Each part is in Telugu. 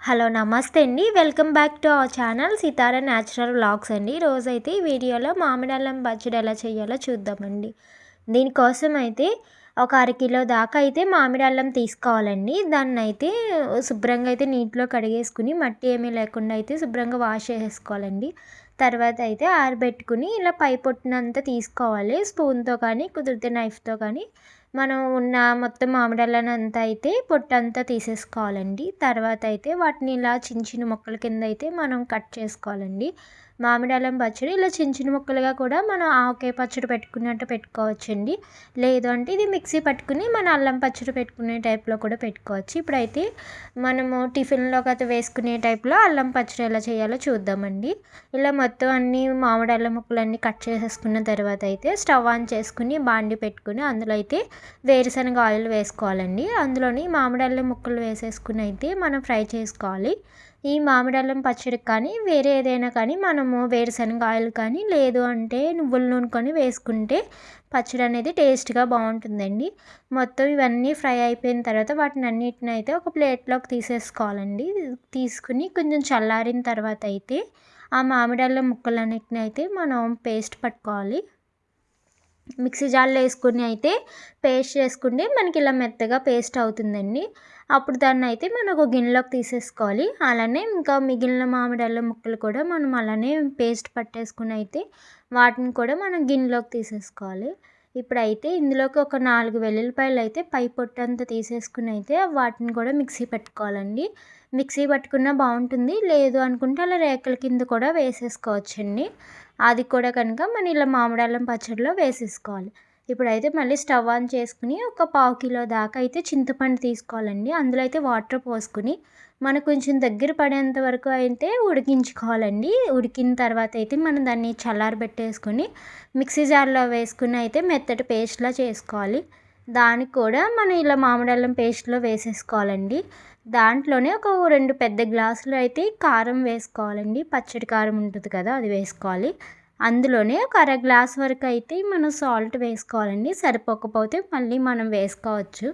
హలో నమస్తే అండి. Welcome back to our channel Sitara natural vlogs అండి. రోజైతే ఈ వీడియోలో మామిడి అల్లం పచ్చడి ఎలా చేయాలో చూద్దామండి. దీనికోసం అయితే ఒక అరకిలో దాకా అయితే మామిడి అల్లం తీసుకోవాలండి. దాన్ని అయితే శుభ్రంగా అయితే నీటిలో కడిగేసుకుని మట్టి ఏమీ లేకుండా అయితే శుభ్రంగా వాష్ చేసేసుకోవాలండి. తర్వాత అయితే ఆరబెట్టుకుని ఇలా పై పొట్టునంతా తీసుకోవాలి. స్పూన్తో కానీ కుదిరితే నైఫ్తో కానీ మనం ఉన్న మొత్తం మామిడాలను అంతా అయితే పొట్టంతా తీసేసుకోవాలండి. తర్వాత అయితే వాటిని ఇలా చిన్న చిన్న మొక్కల కింద అయితే మనం కట్ చేసుకోవాలండి. మామిడి అల్లం పచ్చడి ఇలా చిన్న చిన్న ముక్కలుగా కూడా మనం ఆవకాయ పచ్చడి పెట్టుకున్నట్టు పెట్టుకోవచ్చండి. లేదు అంటే ఇది మిక్సీ పట్టుకుని మన అల్లం పచ్చడి పెట్టుకునే టైప్లో కూడా పెట్టుకోవచ్చు. ఇప్పుడైతే మనము టిఫిన్లోకి అయితే వేసుకునే టైప్లో అల్లం పచ్చడి ఎలా చేయాలో చూద్దామండి. ఇలా మొత్తం అన్ని మామిడి అల్లం ముక్కలన్నీ కట్ చేసేసుకున్న తర్వాత అయితే స్టవ్ ఆన్ చేసుకుని బాండి పెట్టుకుని అందులో అయితే వేరుశనగ ఆయిల్ వేసుకోవాలండి. అందులోని మామిడి అల్లం ముక్కలు వేసేసుకుని అయితే మనం ఫ్రై చేసుకోవాలి. ఈ మామిడి అల్లం పచ్చడికి కానీ వేరే ఏదైనా కానీ మనము వేరుశనగ ఆయిల్ కానీ లేదు అంటే నువ్వుల నూనె కొని వేసుకుంటే పచ్చడి అనేది టేస్ట్గా బాగుంటుందండి. మొత్తం ఇవన్నీ ఫ్రై అయిపోయిన తర్వాత వాటిని అన్నిటిని అయితే ఒక ప్లేట్లోకి తీసేసుకోవాలండి. తీసుకుని కొంచెం చల్లారిన తర్వాత అయితే ఆ మామిడి అల్లం ముక్కలన్నిటిని అయితే మనం పేస్ట్ పట్టుకోవాలి. మిక్సీ జార్లో వేసుకుని అయితే పేస్ట్ చేసుకుంటే మనకి ఇలా మెత్తగా పేస్ట్ అవుతుందండి. అప్పుడు దాన్ని అయితే మనం ఒక గిన్నెలోకి తీసేసుకోవాలి. అలానే ఇంకా మిగిలిన మామిడి ముక్కలు కూడా మనం అలానే పేస్ట్ పట్టేసుకుని అయితే వాటిని కూడా మనం గిన్నెలోకి తీసేసుకోవాలి. ఇప్పుడైతే ఇందులోకి ఒక నాలుగు వెల్లుల్లిపాయలు అయితే పై పొట్టు అంతా తీసేసుకుని అయితే వాటిని కూడా మిక్సీ పెట్టుకోవాలండి. మిక్సీ పట్టుకున్నా బాగుంటుంది. లేదు అనుకుంటే అలా రేకల కింద కూడా వేసేసుకోవచ్చండి. అది కూడా కనుక మనం ఇలా మామిడి అల్లం పచ్చడిలో వేసేసుకోవాలి. ఇప్పుడైతే మళ్ళీ స్టవ్ ఆన్ చేసుకుని ఒక పావు కిలో దాకా అయితే చింతపండు తీసుకోవాలండి. అందులో అయితే వాటర్ పోసుకుని మనకు కొంచెం దగ్గర పడేంత వరకు అయితే ఉడికించుకోవాలండి. ఉడికిన తర్వాత అయితే మనం దాన్ని చల్లారబెట్టేసుకొని మిక్సీ జార్లో వేసుకుని అయితే మెత్తటి పేస్ట్లా చేసుకోవాలి. దానికి కూడా మనం ఇలా మామిడి అల్లం పేస్ట్లో వేసేసుకోవాలండి. దాంట్లోనే ఒక రెండు పెద్ద గ్లాసులు అయితే కారం వేసుకోవాలండి. పచ్చడి కారం ఉంటుంది కదా అది వేసుకోవాలి. అందులోనే ఒక అర గ్లాస్ వరకు అయితే మనం సాల్ట్ వేసుకోవాలండి. సరిపోకపోతే మళ్ళీ మనం వేసుకోవచ్చు.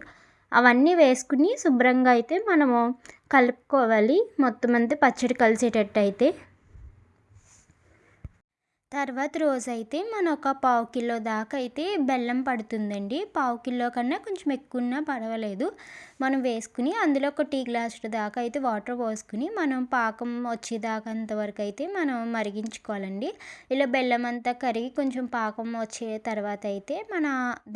అవన్నీ వేసుకుని శుభ్రంగా అయితే మనము కలుపుకోవాలి. మొత్తం అంతా పచ్చడి కలిసేటట్టు అయితే తర్వాత రోజు అయితే మన ఒక పావు కిలో దాకా అయితే బెల్లం పడుతుందండి. పావు కిలో కన్నా కొంచెం ఎక్కువ ఉన్నా పర్వాలేదు. మనం వేసుకుని అందులో ఒక టీ గ్లాస్ దాకా అయితే వాటర్ పోసుకుని మనం పాకం వచ్చేదాకా అంతవరకు అయితే మనం మరిగించుకోవాలండి. ఇలా బెల్లం అంతా కరిగి కొంచెం పాకం వచ్చే తర్వాత అయితే మన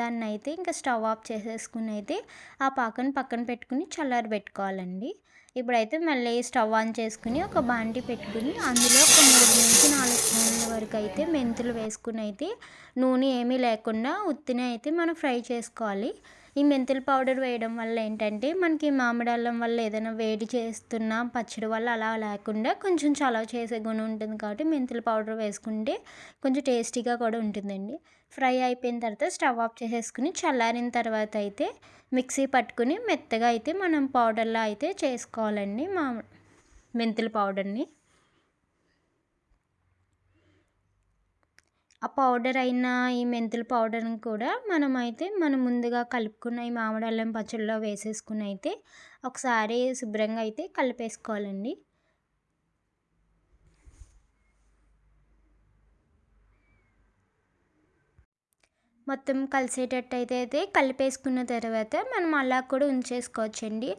దాన్ని అయితే ఇంకా స్టవ్ ఆఫ్ చేసేసుకుని అయితే ఆ పాకం పక్కన పెట్టుకుని చల్లారి పెట్టుకోవాలండి. ఇప్పుడైతే మళ్ళీ స్టవ్ ఆన్ చేసుకుని ఒక బాండి పెట్టుకుని అందులో ఒక మూడు నుంచి నాలుగు వరకు అయితే మెంతులు వేసుకుని అయితే నూనె ఏమీ లేకుండా ఉత్తిన అయితే మనం ఫ్రై చేసుకోవాలి. ఈ మెంతుల పౌడర్ వేయడం వల్ల ఏంటంటే మనకి మామిడి అల్లం వల్ల ఏదైనా వేడి చేస్తున్న పచ్చడి వల్ల అలా లేకుండా కొంచెం చలవ చేసే గుణం ఉంటుంది కాబట్టి మెంతుల పౌడర్ వేసుకుంటే కొంచెం టేస్టీగా కూడా ఉంటుందండి. ఫ్రై అయిపోయిన తర్వాత స్టవ్ ఆఫ్ చేసేసుకుని చల్లారిన తర్వాత అయితే మిక్సీ పట్టుకుని మెత్తగా అయితే మనం పౌడర్లా అయితే చేసుకోవాలండి మా మెంతుల పౌడర్ని. ఆ పౌడర్ అయిన ఈ మెంతుల పౌడర్ని కూడా మనం అయితే మనం ముందుగా కలుపుకున్న ఈ మామిడి అల్లం పచ్చడిలో వేసేసుకుని అయితే ఒకసారి శుభ్రంగా అయితే కలిపేసుకోవాలండి. మొత్తం కలిసేటట్టు అయితే అయితే కలిపేసుకున్న తర్వాత మనం అలా కూడా ఉంచేసుకోవచ్చండి.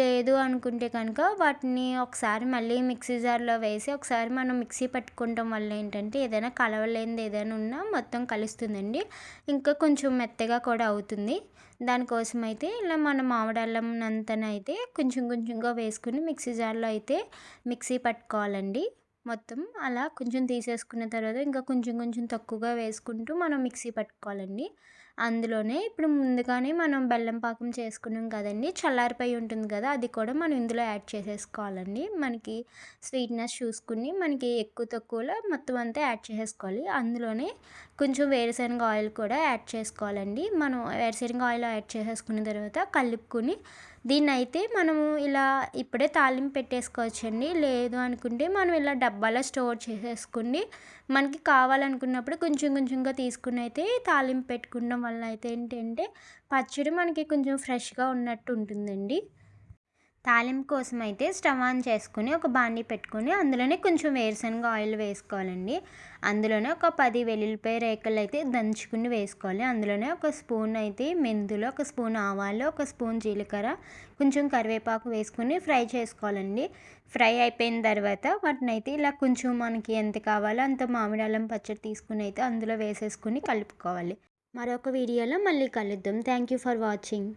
లేదు అనుకుంటే కనుక వాటిని ఒకసారి మళ్ళీ మిక్సీ జార్లో వేసి ఒకసారి మనం మిక్సీ పట్టుకోవటం వల్ల ఏంటంటే ఏదైనా కలవలేనిది ఏదైనా ఉన్నా మొత్తం కలుస్తుందండి. ఇంకా కొంచెం మెత్తగా కూడా అవుతుంది. దానికోసం అయితే ఇలా మన మామిడల్లం అంతనైతే కొంచెం కొంచెంగా వేసుకుని మిక్సీ జార్లో అయితే మిక్సీ పట్టుకోవాలండి. మొత్తం అలా కొంచెం తీసేసుకున్న తర్వాత ఇంకా కొంచెం కొంచెం తక్కువగా వేసుకుంటూ మనం మిక్సీ పట్టుకోవాలండి. అందులోనే ఇప్పుడు ముందుగానే మనం బెల్లం పాకం చేసుకున్నాం కదండి. చల్లారిపోయి ఉంటుంది కదా అది కూడా మనం ఇందులో యాడ్ చేసేసుకోవాలండి. మనకి స్వీట్నెస్ చూసుకుని మనకి ఎక్కువ తక్కువలో మొత్తం అంతా యాడ్ చేసేసుకోవాలి. అందులోనే కొంచెం వేరుశనగ ఆయిల్ కూడా యాడ్ చేసుకోవాలండి. మనం వేరుశనగ ఆయిల్ యాడ్ చేసేసుకున్న తర్వాత కలుపుకుని దీన్ని అయితే మనము ఇలా ఇప్పుడే తాలింపు పెట్టేసుకోవచ్చండి. లేదు అనుకుంటే మనం ఇలా డబ్బాలో స్టోర్ చేసేసుకుని మనకి కావాలనుకున్నప్పుడు కొంచెం కొంచెంగా తీసుకుని అయితే తాలింపు పెట్టుకోవడం వల్ల అయితే ఏంటంటే పచ్చడి మనకి కొంచెం ఫ్రెష్గా ఉన్నట్టు ఉంటుందండి. తాలింపు కోసం అయితే స్టవ్ ఆన్ చేసుకుని ఒక బాండి పెట్టుకొని అందులోనే కొంచెం వేరుశనగ ఆయిల్ వేసుకోవాలండి. అందులోనే ఒక పది వెల్లుల్లిపాయ రేకలు అయితే దంచుకుని వేసుకోవాలి. అందులోనే ఒక స్పూన్ అయితే మెంతులు ఒక స్పూన్ ఆవాలు ఒక స్పూన్ జీలకర్ర కొంచెం కరివేపాకు వేసుకుని ఫ్రై చేసుకోవాలండి. ఫ్రై అయిపోయిన తర్వాత వాటిని అయితే ఇలా కొంచెం మనకి ఎంత కావాలో అంత మామిడి అల్లం పచ్చడి తీసుకుని అయితే అందులో వేసేసుకుని కలుపుకోవాలి. మరొక వీడియోలో మళ్ళీ కలుద్దాం. Thank you for watching